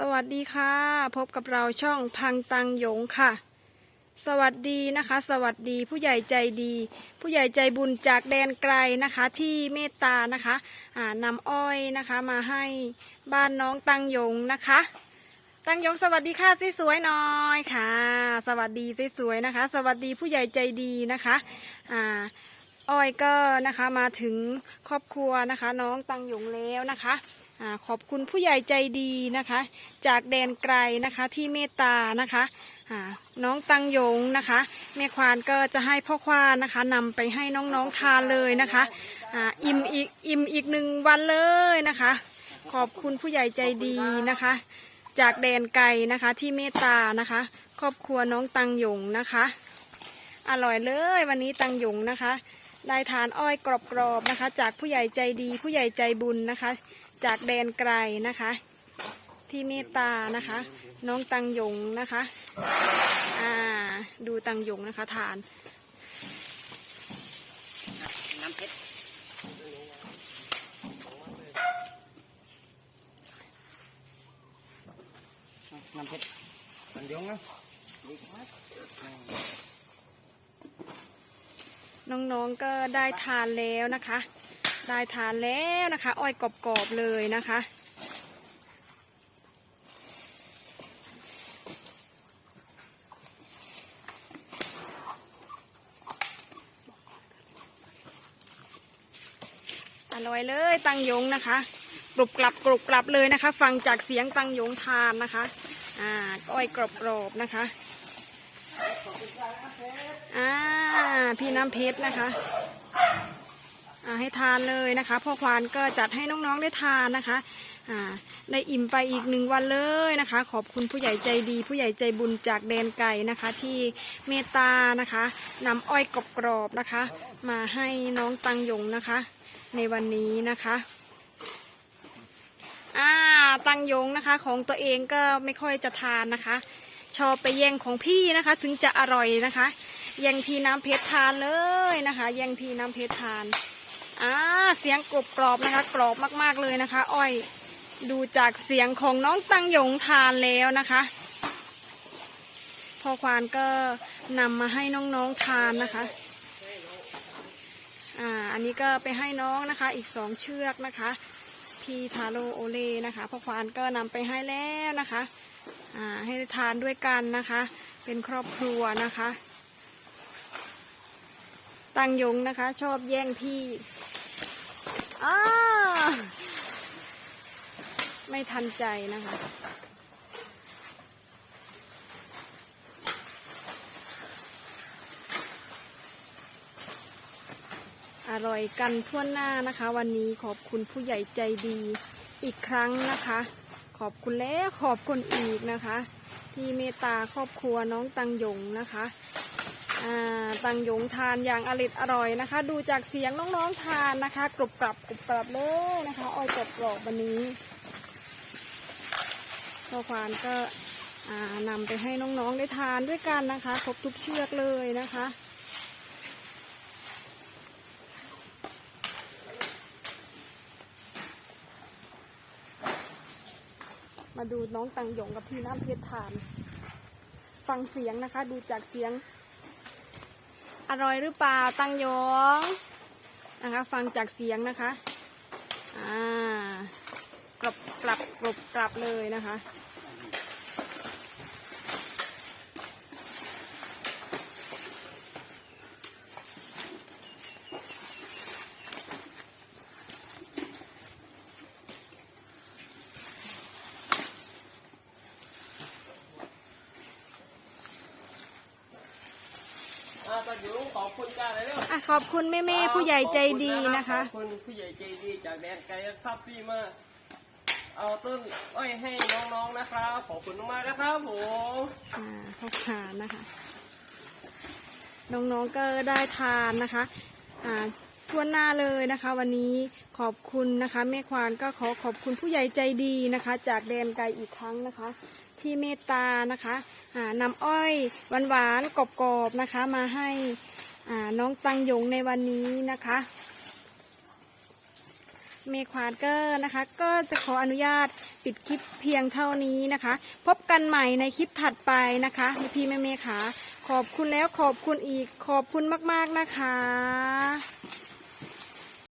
สวัสดีค่ะ พบกับเราช่องพังตังหยงค่ะ สวัสดีนะคะ สวัสดีผู้ใหญ่ใจดี ผู้ใหญ่ใจบุญจากแดนไกลนะคะ ที่เมตตานะคะอ่านำอ้อยนะคะมาให้บ้านน้องตังหยงนะคะ ตังหยงสวัสดีค่ะสวยๆหน่อยค่ะ สวัสดีสวยๆนะคะ สวัสดีผู้ใหญ่ใจดีนะคะอ่าอ้อยก็นะคะมาถึงครอบครัวนะคะ น้องตังหยงแล้วนะคะ ขอบคุณผู้ใหญ่ใจดีนะคะ จากแดนไกลนะคะที่เมตตานะคะน้องตังยงนะคะแม่ควานก็จะให้พ่อควานนะคะนำไปให้น้องๆทานเลยนะคะออิ่มอีกอิ่มอีกหนึ่งวันเลยนะคะ ขอบคุณผู้ใหญ่ใจดีนะคะ จากแดนไกลนะคะที่เมตตานะคะ ครอบครัวน้องตังยงนะคะ อร่อยเลยวันนี้ตังยงนะคะ ได้ทานอ้อยกรอบๆนะคะ จากผู้ใหญ่ใจดีผู้ใหญ่ใจบุญนะคะ จากแดนไกลนะคะ ที่เมตตานะคะ น้องตังยงนะคะอ่าดูตังยงนะคะทานน้ำเพชรน้ำเพชรตันยงนะน้องๆก็ได้ทานแล้วนะคะ ได้ทานแล้วนะคะ อ้อยกรอบๆเลยนะคะ อร่อยเลยตังยงนะคะกรุบกรับกรุบกรับเลยนะคะ ฟังจากเสียงตังยงทานนะคะ อ่าอ้อยกรอบๆนะคะอ่าพี่น้ำเพชรนะคะ ให้ทานเลยนะคะพ่อควานก็จัดให้น้องๆได้ทานนะคะได้อิ่มไปอีกหนึ่งวันเลยนะคะ ขอบคุณผู้ใหญ่ใจดี ผู้ใหญ่ใจบุญจากแดนไก่นะคะ ที่เมตตานะคะนำอ้อยกรอบๆนะคะ มาให้น้องตังยงนะคะ ในวันนี้นะคะอ่าตังยงนะคะของตัวเองก็ไม่ค่อยจะทานนะคะ ชอบไปแย่งของพี่นะคะ ถึงจะอร่อยนะคะ แย่งพี่น้ำเพชรทานเลยนะคะ แย่งพี่น้ำเพชรทาน อ่าเสียงกรอบกรอบนะคะ กรอบมากๆเลยนะคะ อ้อยดูจากเสียงของน้องตังหยงทานแล้วนะคะพ่อควานก็นำมาให้น้องๆทานนะคะ อ่า อันนี้ก็ไปให้น้องนะคะ อีกสองเชือกนะคะ พีทาโรโอเลนะคะพ่อควานก็นำไปให้แล้วนะคะ อ่า ให้ทานด้วยกันนะคะ เป็นครอบครัวนะคะ ตังยงนะคะ ชอบแย่งพี่อ้าไม่ทันใจนะคะ อร่อยกันทั่วหน้านะคะ วันนี้ขอบคุณผู้ใหญ่ใจดีอีกครั้งนะคะ ขอบคุณแล้วขอบคุณอีกนะคะ ที่เมตตาครอบครัวน้องตังยงนะคะ ตังยงทานอย่างอริดอร่อยนะคะ ดูจากเสียงน้องๆทานนะคะ กรุบกรับกรุบกรับเลยนะคะอ้อยกรอบกรอบวันนี้พ่อควานก็นำไปให้น้องๆได้ทานด้วยกันนะคะ ครบทุกเชือกเลยนะคะมาดูน้องตังหยงกับพี่น้ำเพชรทาน ฟังเสียงนะคะ ดูจากเสียง อร่อยหรือเปล่าตังยองนะคะ ฟังจากเสียงนะคะ อ่ากรับกลับกรบกลับเลยนะคะ ขอบคุณจ้าเลยเร็วอะขอบคุณแม่แม่ๆผู้ใหญ่ใจดีนะคะ ขอบคุณผู้ใหญ่ใจดีจากแดนไกลครับที่มาเอาต้นอ้อยให้น้องๆนะครับขอบคุณมากๆนะครับผมอ่าพ่อทานนะคะ น้องๆก็ได้ทานนะคะ อ่าทั่วหน้าเลยนะคะ วันนี้ขอบคุณนะคะแม่ควานก็ขอขอบคุณผู้ใหญ่ใจดีนะคะ จากแดนไกลอีกครั้งนะคะ ที่เมตตานะคะอ่านำอ้อยหวานๆกรอบๆนะคะ มาให้อ่า น้องตังยงในวันนี้นะคะ เมควานเกอร์นะคะ ก็จะขออนุญาตปิดคลิปเพียงเท่านี้นะคะ พบกันใหม่ในคลิปถัดไปนะคะพี่เมเมขาขอบคุณแล้วขอบคุณอีกขอบคุณมาก ๆนะคะ